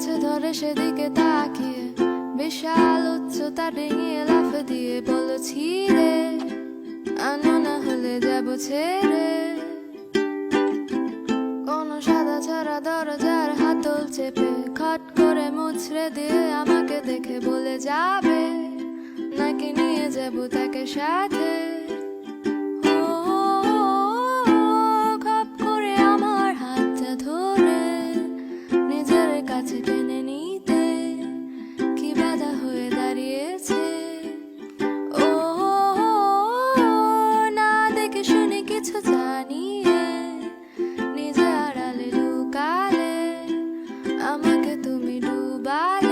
কাছে ধরে সেদিকে তাকিয়ে, বিশাল উচ্চতা ডিঙিয়ে লাফ দিয়ে বলেছি রে, আনো না হলে যাব ছেড়ে। কোন সাদা ছাড়া দরজার হাতল চেপে খট করে মুছড়ে দিয়ে আমাকে দেখে বলে যাবে, নাকি নিয়ে যাব তাকে সাথে? আছে টেনে নিতে কি বাধা হয়ে দাঁড়িয়েছে? ও, না দেখে শুনে কিছু জানিয়ে নিজে আড়ালে লুকালে আমাকে তুমি ডুবালে